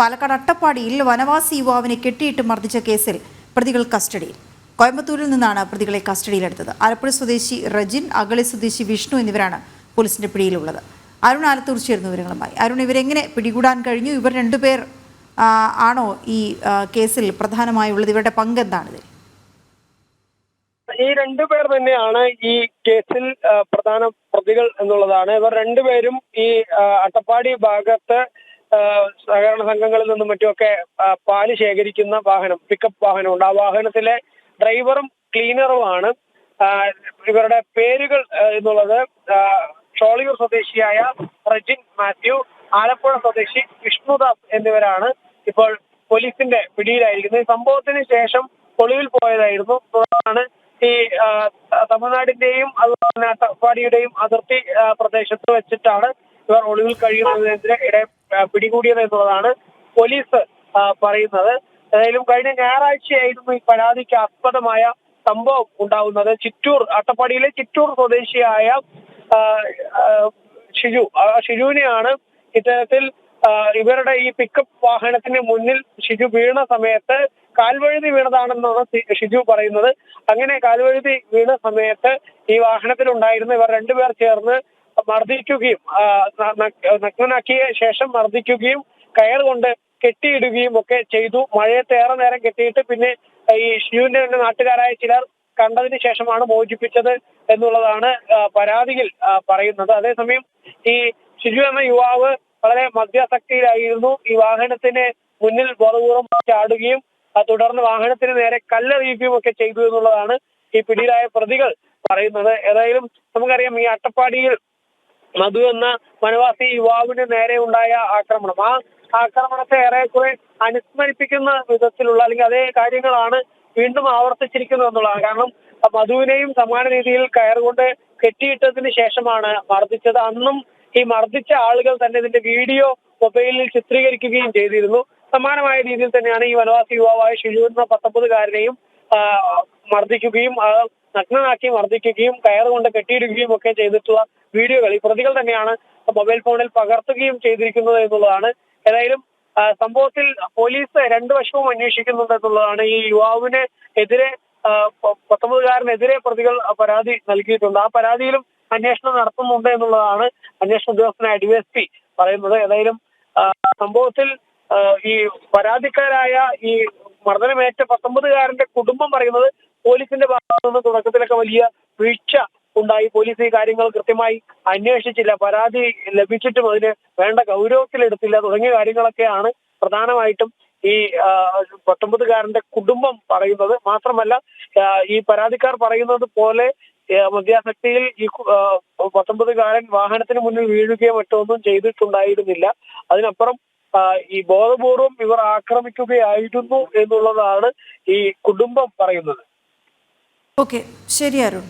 പാലക്കാട് അട്ടപ്പാടിയിൽ വനവാസി യുവാവിനെ കെട്ടിയിട്ട് മർദ്ദിച്ച കേസിൽ പ്രതികൾ കസ്റ്റഡിയിൽ. കോയമ്പത്തൂരിൽ നിന്നാണ് പ്രതികളെ കസ്റ്റഡിയിലെടുത്തത്. ആലപ്പുഴ സ്വദേശി റജിൻ അഗളി സ്വദേശി വിഷ്ണു എന്നിവരാണ് പോലീസിന്റെ പിടിയിലുള്ളത്. അരുൺ ആലത്തൂർ ചേർന്ന വിവരങ്ങളുമായി. അരുൺ ഇവരെങ്ങനെ പിടികൂടാൻ കഴിഞ്ഞു? ഇവർ രണ്ടുപേർ ആണോ ഈ കേസിൽ പ്രധാനമായുള്ളത്? ഇവരുടെ പങ്ക് എന്താണ് ഇതിൽ? ഈ രണ്ടു പേർ തന്നെയാണ് ഈ കേസിൽ പ്രധാന പ്രതികൾ എന്നുള്ളതാണ്. ഇവർ രണ്ടുപേരും ഈ അട്ടപ്പാടി ഭാഗത്ത് സഹകരണ സംഘങ്ങളിൽ നിന്നും മറ്റുമൊക്കെ പാൽ ശേഖരിക്കുന്ന വാഹനം പിക്കപ്പ് വാഹനമുണ്ട് ആ വാഹനത്തിലെ ഡ്രൈവറും ക്ലീനറുമാണ്. ഇവരുടെ പേരുകൾ എന്നുള്ളത് ഷോളിയൂർ സ്വദേശിയായ റജിൻ മാത്യു ആലപ്പുഴ സ്വദേശി വിഷ്ണുദാസ് എന്നിവരാണ് ഇപ്പോൾ പോലീസിന്റെ പിടിയിലായിരിക്കുന്നത്. ഈ സംഭവത്തിന് ശേഷം ഒളിവിൽ പോയതായിരുന്നു. തുടർന്നാണ് ഈ തമിഴ്നാടിന്റെയും അതുപോലെ തന്നെ അട്ടപ്പാടിയുടെയും അതിർത്തി പ്രദേശത്ത് വെച്ചിട്ടാണ് ഇവർ ഒളിവിൽ കഴിയുന്നതിനെതിരെ ഇടെ പിടികൂടിയത് എന്നുള്ളതാണ് പോലീസ് പറയുന്നത്. ഏതായാലും കഴിഞ്ഞ ഞായറാഴ്ചയായിരുന്നു ഈ പരാതിക്ക് ആസ്പദമായ സംഭവം ഉണ്ടാവുന്നത്. ചിറ്റൂർ അട്ടപ്പാടിയിലെ ചിറ്റൂർ സ്വദേശിയായ ഷിജു ഷിജുവിനെയാണ് ഇത്തരത്തിൽ ഇവരുടെ ഈ പിക്കപ്പ് വാഹനത്തിന് മുന്നിൽ ഷിജു വീണ സമയത്ത് കാൽവഴുതി വീണതാണെന്നാണ് ഷിജു പറയുന്നത്. അങ്ങനെ കാൽവഴുതി വീണ സമയത്ത് ഈ വാഹനത്തിലുണ്ടായിരുന്ന ഇവർ രണ്ടുപേർ ചേർന്ന് മർദ്ദിക്കുകയും നഗ്നനാക്കിയ ശേഷം മർദ്ദിക്കുകയും കയർ കൊണ്ട് കെട്ടിയിടുകയും ഒക്കെ ചെയ്തു. മഴയത്ത് ഏറെ നേരം കെട്ടിയിട്ട് പിന്നെ ഈ ഷിയുവിന്റെ തന്നെ നാട്ടുകാരായ ചിലർ കണ്ടതിന് ശേഷമാണ് മോചിപ്പിച്ചത് എന്നുള്ളതാണ് പരാതിയിൽ പറയുന്നത്. അതേസമയം ഈ ഷിജു എന്ന യുവാവ് വളരെ മദ്യാസക്തിയിലായിരുന്നു. ഈ വാഹനത്തിന് മുന്നിൽ ബോധപൂർവം ചാടുകയും തുടർന്ന് വാഹനത്തിന് നേരെ കല്ലെറിയുകയും ഒക്കെ ചെയ്തു എന്നുള്ളതാണ് ഈ പിടിയിലായ പ്രതികൾ പറയുന്നത്. ഏതായാലും നമുക്കറിയാം ഈ അട്ടപ്പാടിയിൽ മധു എന്ന വനവാസി യുവാവിന് നേരെ ഉണ്ടായ ആക്രമണം. ആ ആക്രമണത്തെ ഏറെക്കുറെ അനുസ്മരിപ്പിക്കുന്ന വിധത്തിലുള്ള അല്ലെങ്കിൽ അതേ കാര്യങ്ങളാണ് വീണ്ടും ആവർത്തിച്ചിരിക്കുന്നത് എന്നുള്ളതാണ്. കാരണം മധുവിനെയും സമാന രീതിയിൽ കയറുകൊണ്ട് കെട്ടിയിട്ടതിന് ശേഷമാണ് മർദ്ദിച്ചത്. അന്നും ഈ മർദ്ദിച്ച ആളുകൾ തന്നെ ഇതിന്റെ വീഡിയോ മൊബൈലിൽ ചിത്രീകരിക്കുകയും ചെയ്തിരുന്നു. സമാനമായ രീതിയിൽ തന്നെയാണ് ഈ വനവാസി യുവാവായ ഷിജു എന്ന പത്തൊമ്പതുകാരനെയും മർദ്ദിക്കുകയും നഗ്നനാക്കി മർദ്ദിക്കുകയും കയറുകൊണ്ട് കെട്ടിയിടുകയും ഒക്കെ ചെയ്തിട്ടുള്ള വീഡിയോകൾ ഈ പ്രതികൾ തന്നെയാണ് മൊബൈൽ ഫോണിൽ പകർത്തുകയും ചെയ്തിരിക്കുന്നത് എന്നുള്ളതാണ്. ഏതായാലും സംഭവത്തിൽ പോലീസ് രണ്ടു വശവും അന്വേഷിക്കുന്നുണ്ട് എന്നുള്ളതാണ്. ഈ യുവാവിന് എതിരെ പത്തൊമ്പതുകാരനെതിരെ പ്രതികൾ പരാതി നൽകിയിട്ടുണ്ട്. ആ പരാതിയിലും അന്വേഷണം നടത്തുന്നുണ്ട് എന്നുള്ളതാണ് അന്വേഷണ ഉദ്യോഗസ്ഥനായ ഡി എസ് പി പറയുന്നത്. ഏതായാലും സംഭവത്തിൽ ഈ പരാതിക്കാരായ ഈ മർദ്ദനമേറ്റ പത്തൊമ്പതുകാരന്റെ കുടുംബം പറയുന്നത് പോലീസിന്റെ ഭാഗത്തു നിന്ന് തുടക്കത്തിലൊക്കെ വലിയ വീഴ്ച ഉണ്ടായി. പോലീസ് ഈ കാര്യങ്ങൾ കൃത്യമായി അന്വേഷിച്ചില്ല. പരാതി ലഭിച്ചിട്ടും അതിന് വേണ്ട ഗൗരവത്തിലെടുത്തില്ല തുടങ്ങിയ കാര്യങ്ങളൊക്കെയാണ് പ്രധാനമായിട്ടും ഈ പത്തൊമ്പതുകാരന്റെ കുടുംബം പറയുന്നത്. മാത്രമല്ല ഈ പരാതിക്കാർ പറയുന്നത് പോലെ മദ്യാസക്തിയിൽ ഈ പത്തൊമ്പതുകാരൻ വാഹനത്തിന് മുന്നിൽ വീഴുകയോ മറ്റൊന്നും ചെയ്തിട്ടുണ്ടായിരുന്നില്ല. അതിനപ്പുറം ഈ ബോധപൂർവം ഇവർ ആക്രമിക്കുകയായിരുന്നു എന്നുള്ളതാണ് ഈ കുടുംബം പറയുന്നത്. ഓക്കെ. ശരി അരുൺ.